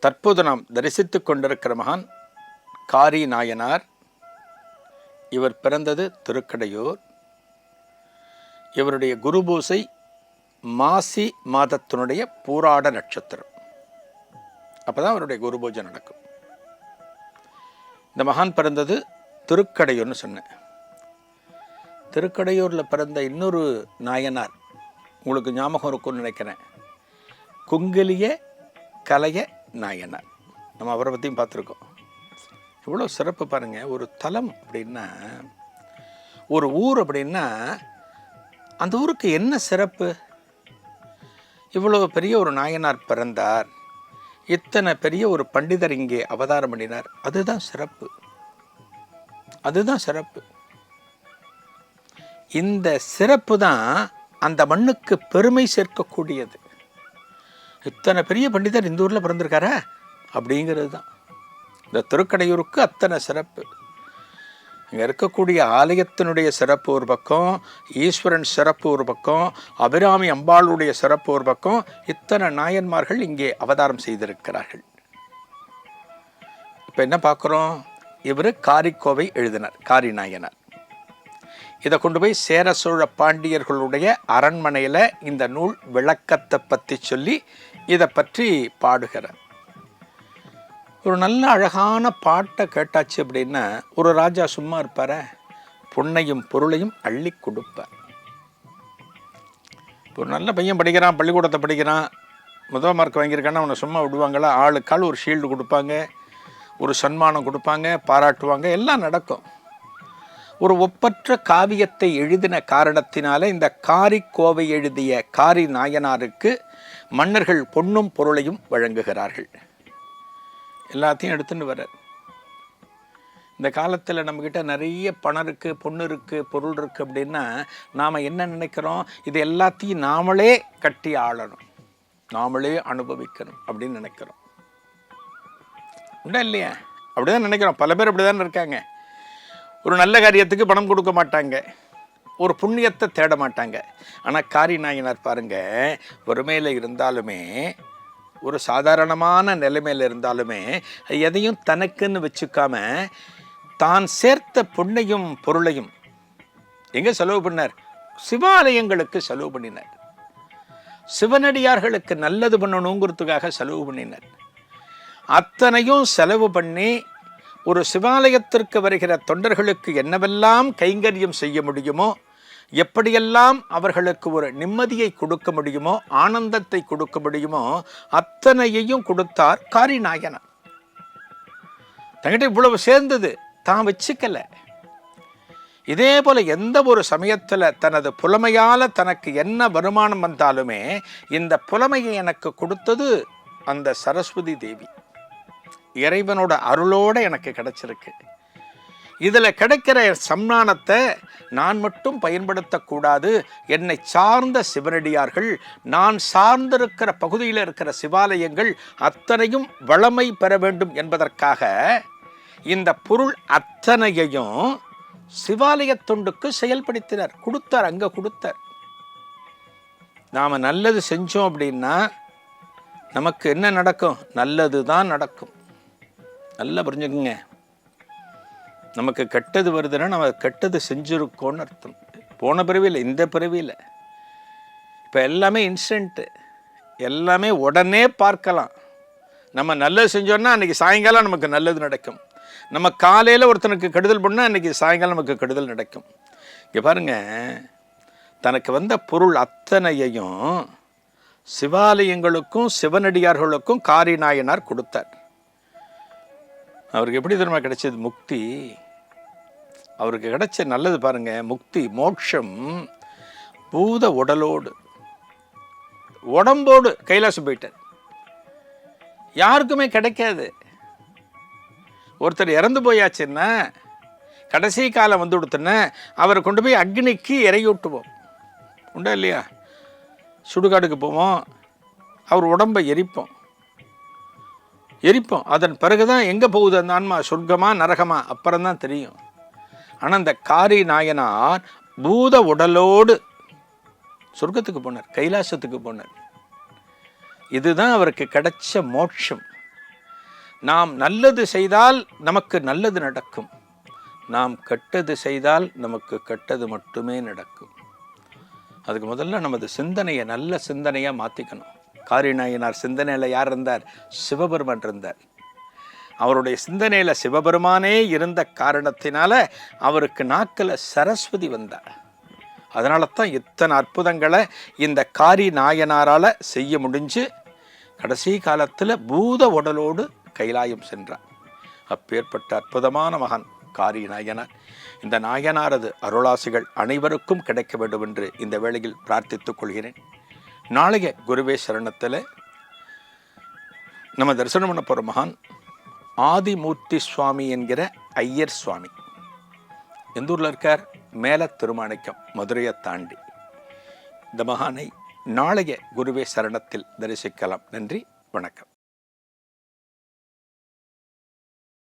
தற்போது நாம் தரிசித்துக் கொண்டிருக்கிற மகான் காரி நாயனார். இவர் பிறந்தது திருக்கடையூர். இவருடைய குருபூசை மாசி மாதத்தினுடைய பூராட நட்சத்திரம். அப்பதான் அவருடைய குருபூஜை நடக்கும். இந்த மகான் பிறந்தது திருக்கடையூர்னு சொன்னேன். திருக்கடையூரில் பிறந்த இன்னொரு நாயனார். உங்களுக்கு ஞாபகம் இருக்கும்னு நினைக்கிறேன். குங்கிலிய கலைய நாயனார். நம்ம அவரை பற்றியும் பார்த்துருக்கோம். எவ்வளோ சிறப்பு பாருங்கள் ஒரு தலம் அப்படின்னா ஒரு ஊர் அப்படின்னா அந்த ஊருக்கு என்ன சிறப்பு? இவ்வளோ பெரிய ஒரு நாயனார் பிறந்தார். இத்தனை பெரிய ஒரு பண்டிதர் இங்கே அவதாரம் பண்ணினார். அதுதான் சிறப்பு. அதுதான் சிறப்பு. இந்த சிறப்பு தான் அந்த மண்ணுக்கு பெருமை சேர்க்கக்கூடியது. இத்தனை பெரிய பண்டிதர் இந்த ஊரில் பிறந்திருக்காரா? அப்படிங்கிறது தான் இந்த திருக்கடையூருக்கு அத்தனை சிறப்பு. இங்கே இருக்கக்கூடிய ஆலயத்தினுடைய சிறப்பு ஒரு பக்கம் ஈஸ்வரன் சிறப்பு ஒரு பக்கம் அபிராமி அம்பாளுடைய சிறப்பு ஒரு பக்கம் இத்தனை நாயன்மார்கள் இங்கே அவதாரம் செய்திருக்கிறார்கள். இப்போ என்ன பார்க்குறோம்? இவர் காரிக்கோவை எழுதினார் காரி நாயனார். இதை கொண்டு போய் சேர சோழ பாண்டியர்களுடைய அரண்மனையில் இந்த நூல் விளக்கத்தை பற்றி சொல்லி இதை பற்றி பாடுகிறார். ஒரு நல்ல அழகான பாட்டை கேட்டாச்சு அப்படின்னா ஒரு ராஜா சும்மா இருப்பார பொன்னையும் பொருளையும் அள்ளி கொடுப்பார். ஒரு நல்ல பையன் படிக்கிறான் பள்ளிக்கூடத்தை படிக்கிறான் முதல் மார்க் வாங்கியிருக்கான்னா அவனை சும்மா விடுவாங்களா? ஆளுக்கால் ஒரு ஷீல்டு கொடுப்பாங்க ஒரு சன்மானம் கொடுப்பாங்க பாராட்டுவாங்க எல்லாம் நடக்கும். ஒரு ஒப்பற்ற காவியத்தை எழுதின காரணத்தினால இந்த காரி கோவை எழுதிய காரி நாயனாருக்கு மன்னர்கள் பொன்னும் பொருளையும் வழங்குகிறார்கள். எல்லாத்தையும் எடுத்துன்னு வர்றார். இந்த காலத்தில் நம்மக்கிட்ட நிறைய பணம் இருக்குது பொண்ணு இருக்குது பொருள் இருக்குது அப்படின்னா நாம் என்ன நினைக்கிறோம்? இது எல்லாத்தையும் நாமளே கட்டி ஆளணும். நாமளே அனுபவிக்கணும் அப்படின்னு நினைக்கிறோம். உண்டா இல்லையா? அப்படிதான் நினைக்கிறோம். பல பேர் அப்படிதான் இருக்காங்க. ஒரு நல்ல காரியத்துக்கு பணம் கொடுக்க மாட்டாங்க. ஒரு புண்ணியத்தை தேட மாட்டாங்க. ஆனால் காரி நாயினார் பாருங்கள் வறுமையில் இருந்தாலுமே ஒரு சாதாரணமான நிலைமையில் இருந்தாலுமே எதையும் தனக்குன்னு வச்சுக்காம தான் சேர்த்த பொண்ணையும் பொருளையும் எங்கே செலவு பண்ணார்? சிவாலயங்களுக்கு செலவு பண்ணினார். சிவனடியார்களுக்கு நல்லது பண்ணணுங்கிறதுக்காக செலவு பண்ணினார். அத்தனையும் செலவு பண்ணி ஒரு சிவாலயத்திற்கு வருகிற தொண்டர்களுக்கு என்னவெல்லாம் கைங்கரியம் செய்ய முடியுமோ எப்படியெல்லாம் அவர்களுக்கு ஒரு நிம்மதியை கொடுக்க முடியுமோ ஆனந்தத்தை கொடுக்க முடியுமோ அத்தனையையும் கொடுத்தார் காரிநாயனர் தங்கிட்ட இவ்வளவு சேர்ந்தது தான் வச்சுக்கல. இதே போல எந்த ஒரு சமயத்தில் தனது புலமையால் தனக்கு என்ன வருமானம் வந்தாலுமே இந்த புலமையை எனக்கு கொடுத்தது அந்த சரஸ்வதி தேவி. இறைவனோட அருளோடு எனக்கு கிடைச்சிருக்கு. இதில் கிடைக்கிற சம்மானத்தை நான் மட்டும் பயன்படுத்தக்கூடாது. என்னை சார்ந்த சிவனடியார்கள் நான் சார்ந்திருக்கிற பகுதியில் இருக்கிற சிவாலயங்கள் அத்தனையும் வளமை பெற வேண்டும் என்பதற்காக இந்த பொருள் அத்தனையையும் சிவாலய தொண்டுக்கு செயல்படுத்தினர். கொடுத்தார் அங்கே கொடுத்தார். நாம் நல்லது செஞ்சோம் அப்படின்னா நமக்கு என்ன நடக்கும்? நல்லது தான் நடக்கும். நல்லா புரிஞ்சுக்குங்க. நமக்கு கெட்டது வருதுன்னா நம்ம கெட்டது செஞ்சுருக்கோன்னு அர்த்தம். போன பிறவியில் இந்த பிறவியில். இப்போ எல்லாமே இன்ஸ்டன்ட்டு எல்லாமே உடனே பார்க்கலாம். நம்ம நல்லது செஞ்சோன்னா அன்றைக்கி சாயங்காலம் நமக்கு நல்லது நடக்கும். நம்ம காலையில் ஒருத்தனுக்கு கெடுதல் பண்ணால் அன்றைக்கி சாயங்காலம் நமக்கு கெடுதல் நடக்கும். இங்கே பாருங்கள் தனக்கு வந்த பொருள் அத்தனையையும் சிவாலயங்களுக்கும் சிவனடியார்களுக்கும் காரிநாயனார் கொடுத்தார். அவருக்கு எப்படி தெரியுமா கிடைச்சது? முக்தி. அவருக்கு கிடைச்ச நல்லது பாருங்க. முக்தி மோட்சம் பூத உடலோடு. உடம்போடு கைலாசம் போயிட்டார். யாருக்குமே கிடைக்காது. ஒருத்தர் இறந்து போயாச்சுன்னா கடைசி காலம் வந்து கொடுத்தோன்னா அவரை கொண்டு போய் அக்னிக்கு இறையூட்டுவோம் உண்டா இல்லையா? சுடுகாடுக்கு போவோம். அவர் உடம்பை எரிப்போம். எரிப்போம். அதன் பிறகு தான் எங்கே போகுது அந்த ஆன்மா? சொர்க்கமா நரகமா? அப்புறம் தான் தெரியும். ஆனால் அந்த காரி நாயனார் பூத உடலோடு சொர்க்கத்துக்கு போனார். கைலாசத்துக்கு போனார். இதுதான் அவருக்கு கிடைச்ச மோட்சம். நாம் நல்லது செய்தால் நமக்கு நல்லது நடக்கும். நாம் கெட்டது செய்தால் நமக்கு கெட்டது மட்டுமே நடக்கும். அதுக்கு முதல்ல நமது சிந்தனையை நல்ல சிந்தனையாக மாற்றிக்கணும் காரிநாயனார் சிந்தனையில் யார் இருந்தார்? சிவபெருமன் இருந்தார். அவருடைய சிந்தனையில் சிவபெருமானே இருந்த காரணத்தினால அவருக்கு நாக்கில் சரஸ்வதி வந்தார். அதனால தான் இத்தனை அற்புதங்களை இந்த காரி நாயனாரால் செய்ய முடிஞ்சு கடைசி காலத்தில் பூத உடலோடு கைலாயம் சென்றார். அப்பேற்பட்ட அற்புதமான மகன் காரி நாயனார் இந்த நாயனாரது அருளாசிகள் அனைவருக்கும் கிடைக்க வேண்டும் என்று இந்த வேளையில் பிரார்த்தித்துக் கொள்கிறேன். நாளைய குருவே சரணத்தில் நம்ம தரிசனம் பண்ண போகிற மகான் ஆதிமூர்த்தி சுவாமி என்கிற ஐயர் சுவாமி. எந்த ஊரில் இருக்கார்? மேல திருமாணிக்கம் மதுரையை தாண்டி. இந்த மகானை நாளைய குருவே சரணத்தில் தரிசிக்கலாம். நன்றி வணக்கம்.